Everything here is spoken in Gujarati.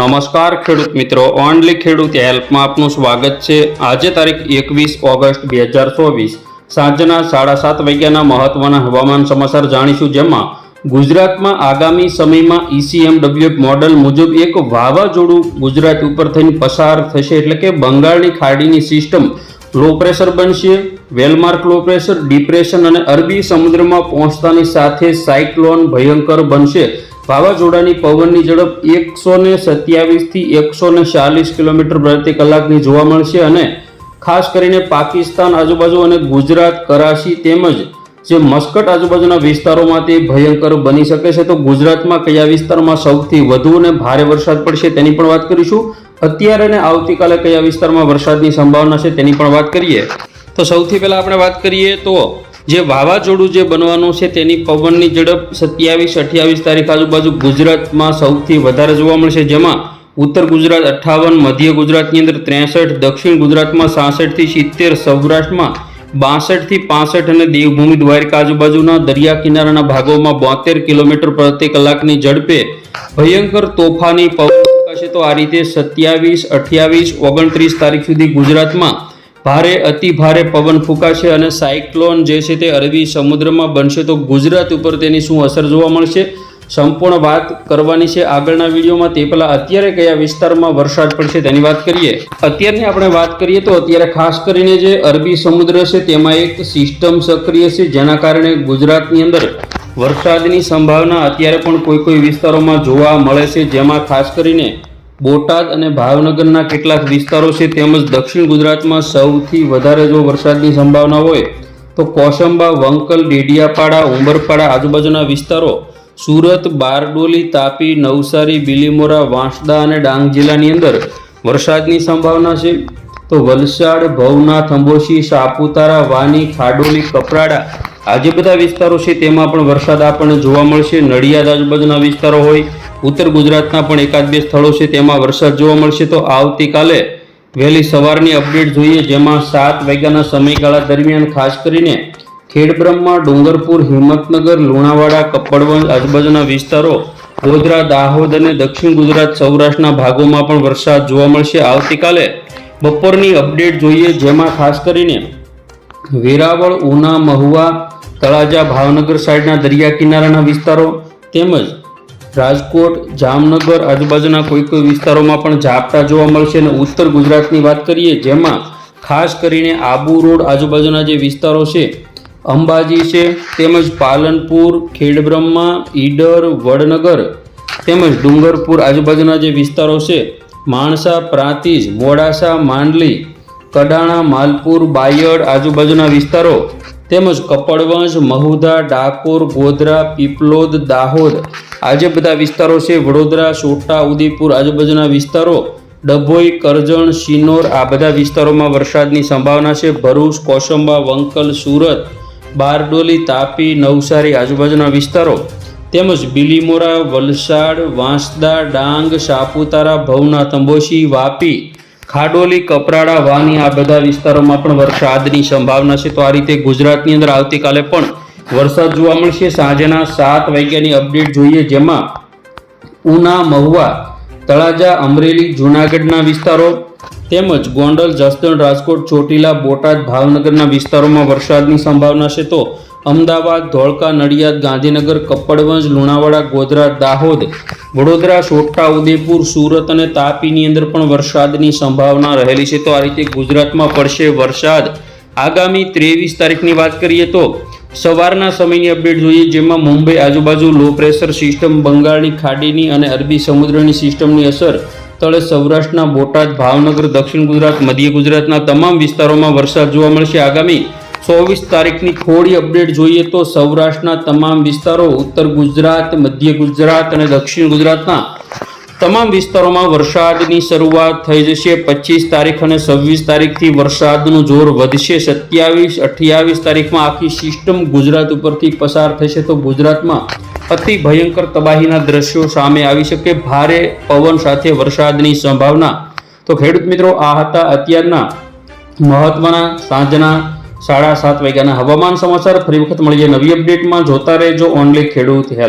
નમસ્કાર, ખેડૂત મિત્રો. ઓનલી ખેડૂત હેલ્પમાં આપનું સ્વાગત છે. આજે તારીખ એકવીસ ઓગસ્ટ બે હજાર ચોવીસ. સાંજના સાડા સાત વાગ્યાના મહત્વના હવામાન સમાચાર જાણીશું, જેમાં ગુજરાતમાં આગામી સમયમાં ઈસીએમડબ્લ્યુ મોડલ મુજબ એક વાવાઝોડું ગુજરાત ઉપર થઈને પસાર થશે. એટલે કે બંગાળની ખાડીની સિસ્ટમ લો પ્રેશર બનશે, well marked low pressure, depression અને અરબી સમુદ્રમાં પહોંચતાની સાથે સાયક્લોન ભયંકર બનશે. વાવાઝોડાની પવનની ઝડપ એકસો ને સત્યાવીસથી એકસો ને ચાલીસ કિલોમીટર પ્રતિ કલાકની જોવા મળશે અને ખાસ કરીને પાકિસ્તાન આજુબાજુ અને ગુજરાત, કરાચી તેમજ જે મસ્કટ આજુબાજુના વિસ્તારોમાં તે ભયંકર બની શકે છે. તો ગુજરાતમાં કયા વિસ્તારમાં સૌથી વધુ અને ભારે વરસાદ પડશે તેની પણ વાત કરીશું. અત્યારે અને આવતીકાલે કયા વિસ્તારમાં વરસાદની સંભાવના છે તેની પણ વાત કરીએ. તો સૌથી પહેલાં આપણે વાત કરીએ તો જે વાવાઝોડું જે બનવાનું છે તેની પવનની ઝડપ સત્યાવીસ, અઠ્યાવીસ તારીખ આજુબાજુ ગુજરાતમાં સૌથી વધારે જોવા મળશે. જેમાં ઉત્તર ગુજરાત અઠ્ઠાવન મધ્ય ગુજરાતની અંદર ત્રેસઠ, દક્ષિણ ગુજરાતમાં સાસઠથી સિત્તેર, સૌરાષ્ટ્રમાં બાસઠથી પાસઠ અને દેવભૂમિ દ્વારકા આજુબાજુના દરિયા કિનારાના ભાગોમાં બોતેર કિલોમીટર પ્રતિ કલાકની ઝડપે ભયંકર તોફાની પવન તો આ રીતે સત્યાવીસ, અઠ્યાવીસ, ઓગણત્રીસ તારીખ સુધી ગુજરાતમાં ભારે, અતિ ભારે પવન ફૂંકાશે અને સાયક્લોન જે છે તે અરબી સમુદ્રમાં બનશે. તો ગુજરાત ઉપર તેની શું અસર જોવા મળશે? સંપૂર્ણ વાત કરવાની છે આગળના વિડીયોમાં. તે પહેલાં અત્યારે કયા વિસ્તારમાં વરસાદ પડશે તેની વાત કરીએ. અત્યારની આપણે વાત કરીએ તો અત્યારે ખાસ કરીને જે અરબી સમુદ્ર છે તેમાં એક સિસ્ટમ સક્રિય છે, જેના કારણે ગુજરાતની અંદર વરસાદની સંભાવના અત્યારે પણ કોઈ કોઈ વિસ્તારોમાં જોવા મળે છે. જેમાં ખાસ કરીને બોટાદ અને ભાવનગરના કેટલાક વિસ્તારો છે તેમજ દક્ષિણ ગુજરાતમાં સૌથી વધારે જો વરસાદની સંભાવના હોય તો કોસંબા, વંકલ, ડેડિયાપાડા, ઉંબરપાડા આજુબાજુના વિસ્તારો સુરત, બારડોલી, તાપી, નવસારી, બિલીમોરા, વાંસદા અને ડાંગ જિલ્લાની અંદર વરસાદની સંભાવના છે. તો વલસાડ, ભવનાથ અંબોશી સાપુતારા, વાની, ખાડોલી, કપરાડા આ જે બધા વિસ્તારો છે તેમાં પણ વરસાદ આપણને જોવા મળશે. નડિયાદ આજુબાજુના વિસ્તારો હોય ઉત્તર ગુજરાતના પણ એકાદ બે સ્થળો છે તેમાં વરસાદ જોવા મળશે તો આવતીકાલે વહેલી સવારની અપડેટ જોઈએ, જેમાં સાત વાગ્યાના સમયગાળા દરમિયાન ખાસ કરીને ખેડબ્રહ્મા, ડુંગરપુર, હિંમતનગર, લુણાવાડા કપડવંજ આજુબાજુના વિસ્તારો, ગોધરા, દાહોદ અને દક્ષિણ ગુજરાત, સૌરાષ્ટ્રના ભાગોમાં પણ વરસાદ જોવા મળશે. આવતીકાલે બપોરની અપડેટ જોઈએ, જેમાં ખાસ કરીને વેરાવળ, ઉના, મહુવા, તળાજા, ભાવનગર સાઈડના દરિયા કિનારાના વિસ્તારો તેમજ રાજકોટ, જામનગર, આજુબાજુના કોઈ કોઈ વિસ્તારોમાં પણ ઝાપટા જોવા મળશે અને ઉત્તર ગુજરાતની વાત કરીએ, જેમાં ખાસ કરીને આબુ રોડ આજુબાજુના જે વિસ્તારો છે, અંબાજી છે, તેમજ પાલનપુર, ખેડબ્રહ્મા, ઈડર, વડનગર, તેમજ ડુંગરપુર આજુબાજુના જે વિસ્તારો છે, માણસા, પ્રાંતિજ, મોડાસા, માંડલી, કડાણા, માલપુર, બાયડ આજુબાજુના વિસ્તારો તેમજ કપડવંજ મહુધા ડાકોર, ગોધરા, પીપલોદ, દાહોદ. આ જે બધા વિસ્તારો છે વડોદરા સોટા ઉદયપુર, આજુબાજુના વિસ્તારો. ડભોઈ, કરજણ, શિનોર આ બધા વિસ્તારોમાં વરસાદની સંભાવના છે. ભરૂચ, કોસંબા, વંકલ, સુરત, બારડોલી, તાપી, નવસારી આજુબાજુના વિસ્તારો. તેમજ બિલીમોરા, વલસાડ, વાંસદા, ડાંગ, સાપુતારા, ભવનાથ, અંબોશી, વાપી. ખાડોલી, કપરાડા, વાની આ બધા વિસ્તારોમાં પણ વરસાદની સંભાવના છે. તો આ રીતે ગુજરાતની અંદર આવતીકાલે પણ વરસાદ જોવા મળશે. સાંજના સાત વાગ્યાની અપડેટ જોઈએ, જેમાં ઉના, મહુવા, તળાજા, અમરેલી, જૂનાગઢના વિસ્તારો તેમજ ગોંડલ, જસદણ, રાજકોટ, ચોટીલા, બોટાદ, ભાવનગરના વિસ્તારોમાં વરસાદની સંભાવના છે. તો અમદાવાદ, ધોળકા, નડિયાદ, ગાંધીનગર, કપ્પડવંજ, લુણાવાડા, ગોધરા, દાહોદ, વડોદરા સોટા ઉદયપુર સુરત અને તાપીની અંદર પણ વરસાદની સંભાવના રહેલી છે. તો આ રીતે ગુજરાતમાં પડશે વરસાદ. આગામી ત્રેવીસ તારીખની વાત કરીએ તો સવારના સમયની અપડેટ જોઈએ, જેમાં મુંબઈ આજુબાજુ લો પ્રેશર સિસ્ટમ, બંગાળની ખાડીની અને અરબી સમુદ્રની સિસ્ટમની અસર, તળે સૌરાષ્ટ્રના બોટાદ, ભાવનગર, દક્ષિણ ગુજરાત, મધ્ય ગુજરાતના તમામ વિસ્તારોમાં વરસાદ જોવા મળશે. આગામી ચોવીસ તારીખની થોડી અપડેટ જોઈએ તો સૌરાષ્ટ્રના તમામ વિસ્તારો, ઉત્તર ગુજરાત, મધ્ય ગુજરાત અને દક્ષિણ ગુજરાતના તમામ વિસ્તારોમાં વરસાદની શરૂઆત થઈ જશે. પચીસ તારીખ અને છવ્વીસ તારીખથી વરસાદનું જોર વધશે. સત્યાવીસ, અઠ્યાવીસ તારીખમાં આખી સિસ્ટમ ગુજરાત ઉપરથી પસાર થશે તો ગુજરાતમાં અતિ ભયંકર તબાહીના દ્રશ્યો સામે આવી શકે. ભારે પવન સાથે વરસાદની સંભાવના. તો ખેડૂત મિત્રો, આ હતા અત્યારના મહત્વના સાંજના સાડા સાત વાગ્યાના હવામાન સમાચાર ફરી વખત મળીએ નવી અપડેટમાં. જોતા રહેજો ઓનલી ખેડૂત હેલ્પ